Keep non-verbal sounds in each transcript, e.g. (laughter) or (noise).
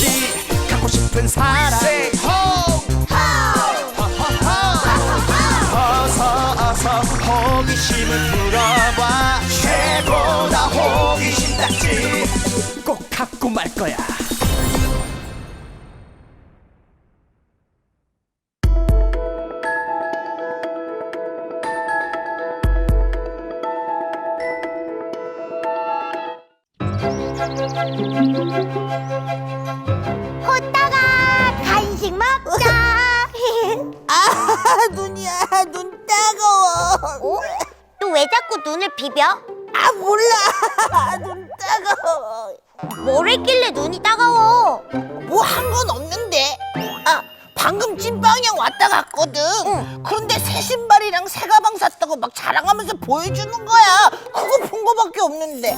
있지 갖고 싶은 사람. Say ho. 어서 어서 호기심을 풀어봐. 최고다 호기심 딱지. 꼭 갖고 말 거야 호떡아 간식 먹자. (laughs) 아 눈이야 눈 따가워. 어? 또왜 자꾸 눈을 비벼? 아 몰라. (laughs) 눈 따가워. 뭘 했길래 눈이 따가워? 뭐 한 건 없는데. 아 방금 찐빵이랑 왔다 갔거든. 응. 그런데 새 신발이랑 새 가방 샀다고 막 자랑하면서 보여주는 거야. 그거 본 거밖에 없는데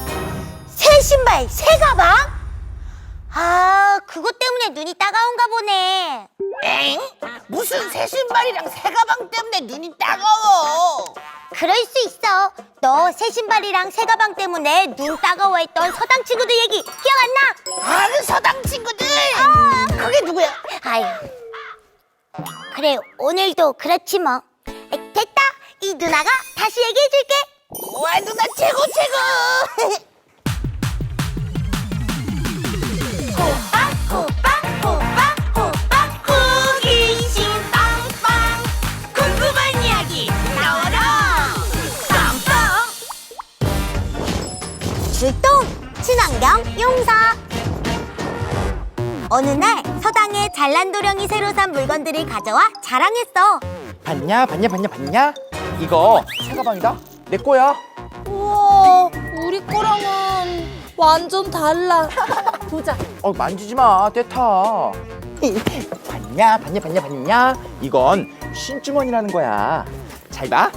새 신발 새 가방? 아 그것 때문에 눈이 따가운가 보네 엥? 무슨 새 신발이랑 새 가방 때문에 눈이 따가워 그럴 수 있어 너 새 신발이랑 새 가방 때문에 눈 따가워했던 서당 친구들 얘기 기억 안 나? 아는 서당 친구들 아. 그게 누구야? 아유 그래 오늘도 그렇지 뭐 에, 됐다 이 누나가 다시 얘기해줄게 와 누나 최고 최고 (laughs) 출동 친환경 용사. 어느 날 서당에 잘난 도령이 새로 산 물건들을 가져와 자랑했어. 봤냐 봤냐 봤냐 봤냐? 이거 새 가방이다. 내 거야. 우와, 우리 거랑은 완전 달라. (laughs) 보자. 어 만지지 마. 떼타. (laughs) 봤냐 봤냐 봤냐 봤냐? 이건 신주머니라는 거야. 잘 봐.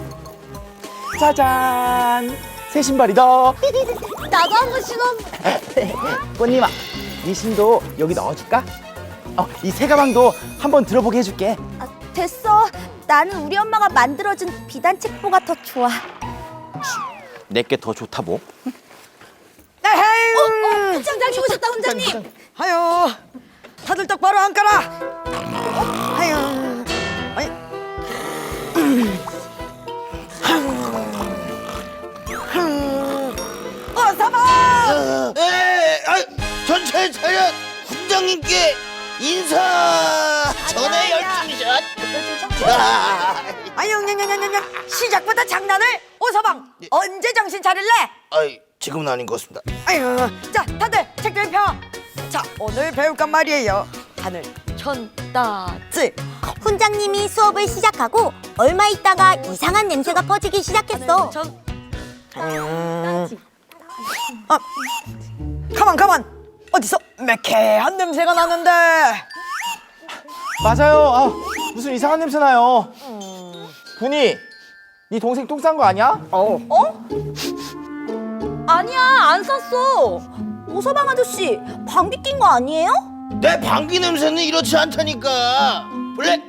짜잔 새 신발이다 (laughs) 나도 한 번 신어. (laughs) 꽃님아 이 신도 여기 넣어줄까? 어 이 새 가방도 한번 들어보게 해줄게 아, 됐어. 나는 우리 엄마가 만들어준 비단 책보가 더 좋아. 내게 더 좋다 뭐 (laughs) 어, 훈장님 오셨다, 훈장님. 아유 다들 똑바로 앉거라 아유 아 훈장님께 인사! 전에 열중샷. 아유 냐냐냐냐냐 시작부터 장난을 오서방. 언제 정신 차릴래? 아이, 지금은 아닌 것 같습니다. 아유 자 다들 책들 펴 자 오늘 배울 건 말이에요. 하늘 천따지 훈장님이 수업을 시작하고 얼마 있다가 이상한 냄새가 퍼지기 시작했어. 천 음. 아, 가만 가만 어디서 매캐한 냄새가 나는데 맞아요 아, 무슨 이상한 냄새 나요 분이 네 동생 똥 싼 거 아니야? 어 아니야, 안 샀어. 오서방 아저씨, 방귀 낀 거 아니에요? 내 방귀 냄새는 이렇지 않다니까. 원래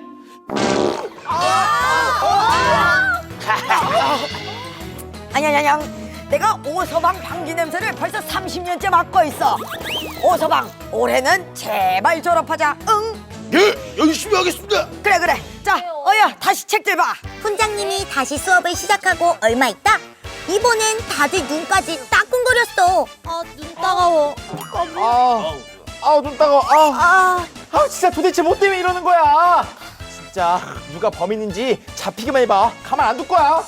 아냐냐냐 (laughs) 내가 오서방 방귀 냄새를 벌써 30년째 맡고 있어. 오서방 올해는 제발 졸업하자. 응? 예, 열심히 하겠습니다. 그래 그래. 자 어여 다시 책들 봐. 훈장님이 다시 수업을 시작하고 얼마 있다? 이번엔 다들 눈까지 따끔거렸어. 아, 눈 따가워. 아, 아우 눈 따가워. 아, 아. 진짜 도대체 뭐 때문에 이러는 거야? 진짜 누가 범인인지 잡히기만 해봐. 가만 안 둘 거야.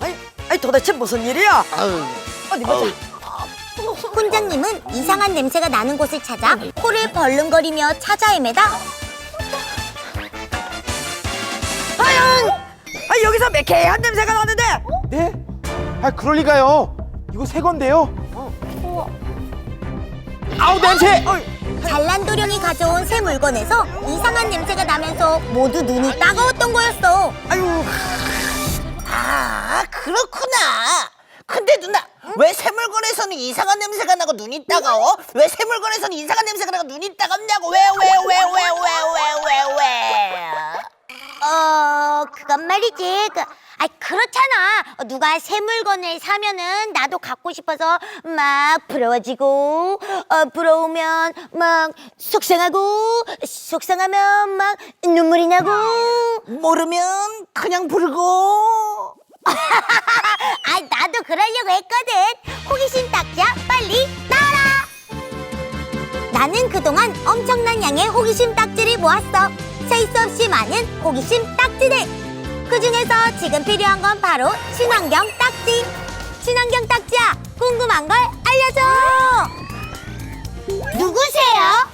아니, 아니 도대체 무슨 일이야? 아유, 어디 보자. 훈장님은 이상한 냄새가 나는 곳을 찾아 코를 벌렁거리며 찾아 헤매다. 아영 아 여기서 매캐한 냄새가 나는데? 네? 아 그럴 리가요. 이거 새 건데요. 아우 냄새! 잘난 도령이 가져온 새 물건에서 이상한 냄새가 나면서 모두 눈이 따가웠던 거였어. 아유. 아 그렇구나. 근데 누나 왜 새물건에서는 이상한 냄새가 나고 눈이 따가워? 왜 새물건에서는 이상한 냄새가 나고 눈이 따갑냐고? 왜 왜 왜 왜 왜 왜 왜 왜? 어 그건 말이지 그아 그렇잖아. 어, 누가 새 물건을 사면은 나도 갖고 싶어서 막 부러워지고, 어, 부러우면 막 속상하고, 속상하면 막 눈물이 나고. 모르면 그냥 불고. (laughs) 아 나도 그러려고 했거든. 호기심 딱지야 빨리 나와라. 나는 그동안 엄청난 양의 호기심 딱지를 모았어. 셀 수 없이 많은 호기심 딱지들. 그 중에서 지금 필요한 건 바로 친환경 딱지. 친환경 딱지야, 궁금한 걸 알려줘. 누구세요?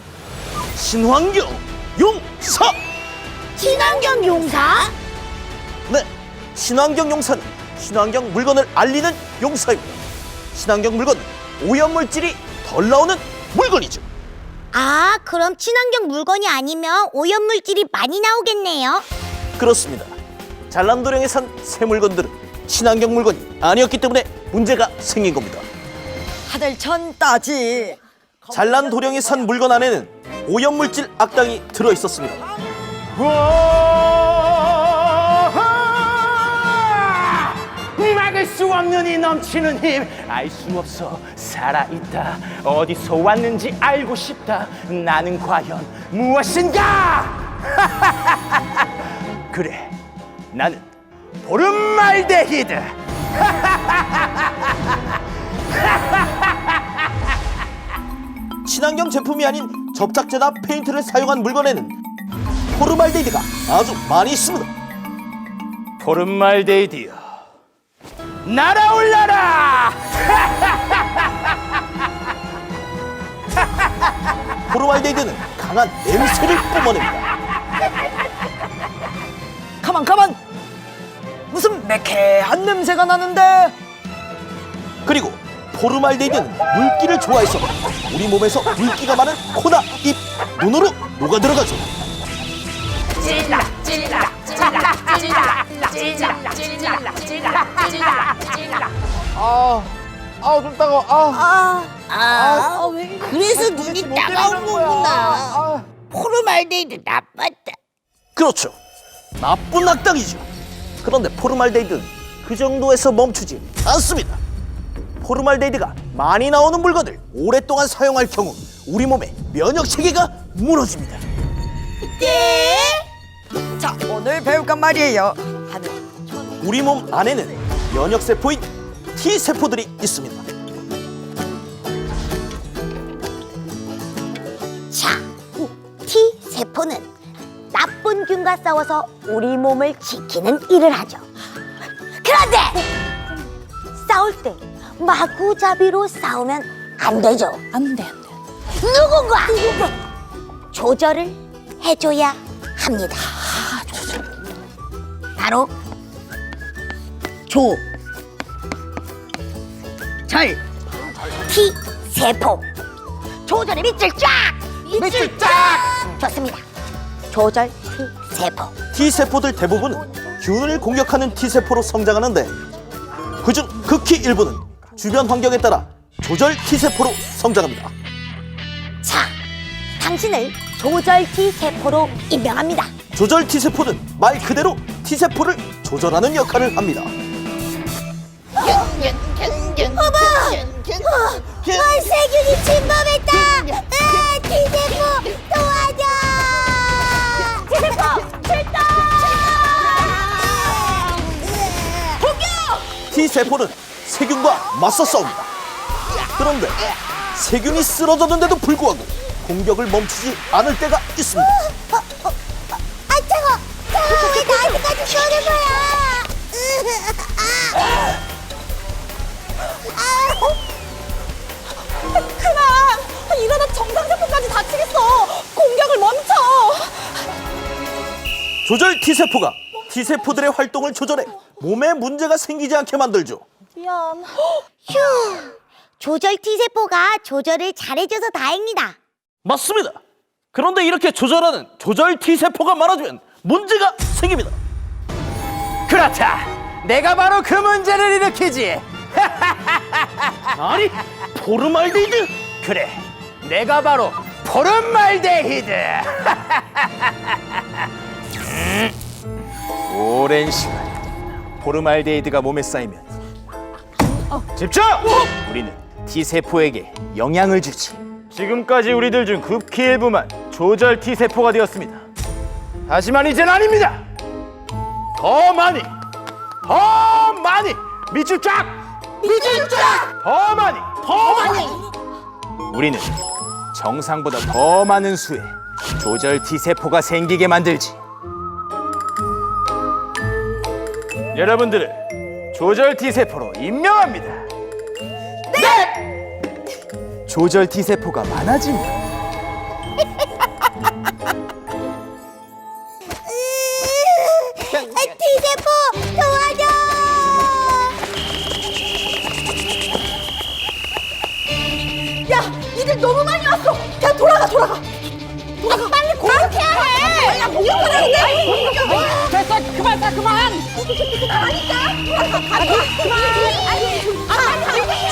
친환경 용사. 친환경 용사? 네, 친환경 용사는 친환경 물건을 알리는 용사입니다. 친환경 물건은 오염물질이 덜 나오는 물건이죠. 아, 그럼 친환경 물건이 아니면 오염물질이 많이 나오겠네요. 그렇습니다. 잘남도령에 산 새 물건들은 친환경 물건이 아니었기 때문에 문제가 생긴 겁니다. 하늘천 따지. 잘남도령이 산 물건 안에는 오염물질 악당이 들어 있었습니다. 우와! 수 없는 이 넘치는 힘. 알 수 없어. 살아있다. 어디서 왔는지 알고 싶다. 나는 과연 무엇인가? (laughs) 그래. 나는 보름말데히드. (laughs) 친환경 제품이 아닌 접착제나 페인트를 사용한 물건에는 포르말데이드가 아주 많이 있습니다. 보름말데히드요 날아올라라 (laughs) 포르말데이드는 강한 냄새를 뿜어냅니다. 가만 가만. 무슨 매캐한 냄새가 나는데. 그리고 포르말데이드는 물기를 좋아해서 우리 몸에서 물기가 많은 코나 입, 눈으로 녹아 들어가죠. 아, 아우 좀 따가워 아, 아, 그래서 눈이 따가운 거구나. 아. 포르말데이드 나빴다. 그렇죠. 나쁜 악당이죠. 그런데 포르말데이드는 그 정도에서 멈추지 않습니다. 포르말데이드가 많이 나오는 물건을 오랫동안 사용할 경우 우리 몸의 면역 체계가 무너집니다. 자, 오늘 배울 건 말이에요. 우리 몸 안에는 면역 세포인 T 세포들이 있습니다. 자, 이 T 세포는 나쁜 균과 싸워서 우리 몸을 지키는 일을 하죠. 그런데 싸울 때 마구잡이로 싸우면 안 되죠. 안 돼, 안 돼. 누군가, 조절을 해줘야 합니다. 바로 조. 잘. T 세포. 조절의 밑줄 쫙. 밑줄 쫙. 좋습니다. 조절 T 세포. T 세포들 대부분은 균을 공격하는 T 세포로 성장하는데 그중 극히 일부는 주변 환경에 따라 조절 T 세포로 성장합니다. 자, 당신을 조절 T 세포로 임명합니다. 조절 T 세포는 말 그대로 T 세포를 조절하는 역할을 합니다. 세포는 세균과 맞서 싸웁니다. 그런데 세균이 쓰러졌는데도 불구하고 공격을 멈추지 않을 때가 있습니다. 아 차가. 차가 왜 나한테까지 쏘는 거야? 그만! 이러다 정상세포까지 다치겠어! 공격을 멈춰! 조절 T 세포가 T 세포들의 활동을 조절해 몸에 문제가 생기지 않게 만들죠. 미안. 휴. 조절 T 세포가 조절을 잘해줘서 다행이다. 맞습니다. 그런데 이렇게 조절하는 조절 T 세포가 많아지면 문제가 생깁니다. 그렇다 내가 바로 그 문제를 일으키지 아니, 포르말데이드? 그래 내가 바로 보름말데히드 오랜 시간 포르말데이드가 몸에 쌓이면 집중! 우리는 T세포에게 영향을 주지 지금까지 우리들 중 극히 일부만 조절 T 세포가 되었습니다. 하지만 이젠 아닙니다. 더 많이, 더 많이 밑줄 쫙, 밑줄 쫙, 더 많이, 더 많이. 우리는 정상보다 더 많은 수의 조절 T세포가 생기게 만들지 여러분들을 조절 T 세포로 임명합니다. 조절 T세포가 많아지면 T세포 도와줘! 야, 이들 너무 많이 왔어. 야, 돌아가, 돌아가. 돌아가. 빨리 공격해야 해. 야, 공격하라 근데. 됐어, 그만, 다 그만.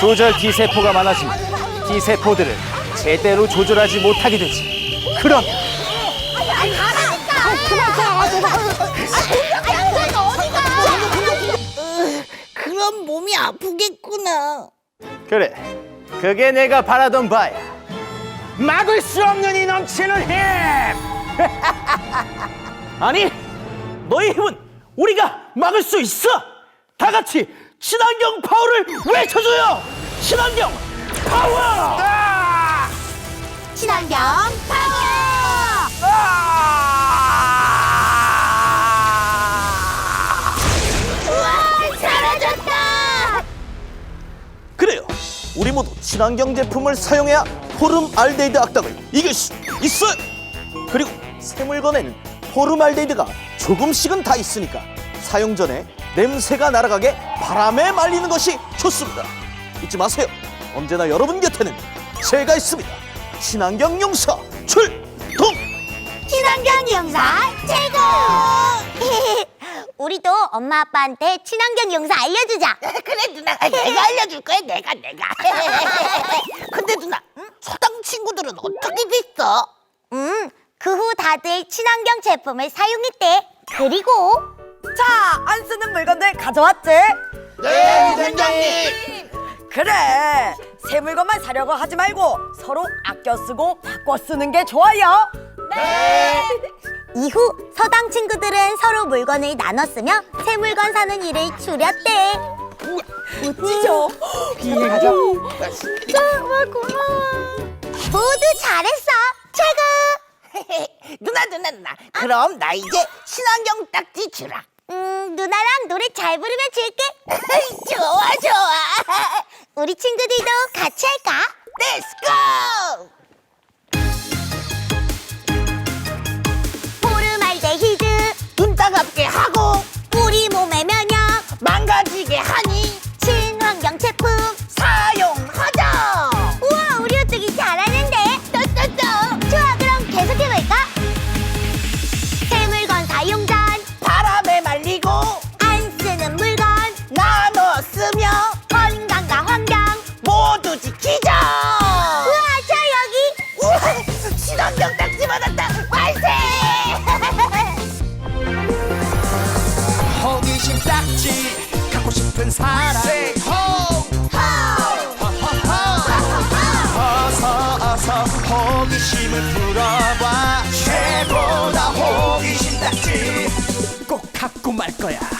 조절 T세포가 많아지면 T세포들을 제대로 조절하지 못하게 되지 그럼 그럼 몸이 아프겠구나. 그래, 그게 내가 바라던 바야. 막을 수 없는 이 넘치는 힘. (laughs) 아니 너희 힘은 우리가 막을 수 있어! 다 같이 친환경 파워를 외쳐줘요! 친환경 파워! 친환경 파워! 우와, 사라졌다! 그래요. 우리 모두 친환경 제품을 사용해야 포름 알데히드 악당을 이길 수 있어요. 그리고 새 물건에는 포름알데히드가 조금씩은 다 있으니까 사용 전에 냄새가 날아가게 바람에 말리는 것이 좋습니다 잊지 마세요 언제나 여러분 곁에는 제가 있습니다 친환경 용사 출동 친환경 용사 최고! (laughs) 우리도 엄마 아빠한테 친환경 용사 알려주자. (laughs) 그래 누나 내가 알려줄 거야 내가 내가. (laughs) 근데 누나 초당 친구들은 어떻게 됐어? 음, 그 후 다들 친환경 제품을 사용했대. 그리고 자, 안 쓰는 물건들 가져왔지? 네 선장님. 그래. 새 물건만 사려고 하지 말고 서로 아껴 쓰고 바꿔 쓰는 게 좋아요. 이후 서당 친구들은 서로 물건을 나눠 쓰며 새 물건 사는 일을 줄였대. 멋지죠? 정말 고마워. 모두 잘했어. 최고. (laughs) 누나 누나 누나. 그럼 나 이제 친환경 딱지 주라. 음, 누나랑 노래 잘 부르면 줄게. (laughs) 좋아 좋아. 우리 친구들도 같이 할까? Let's go. 포 말 거야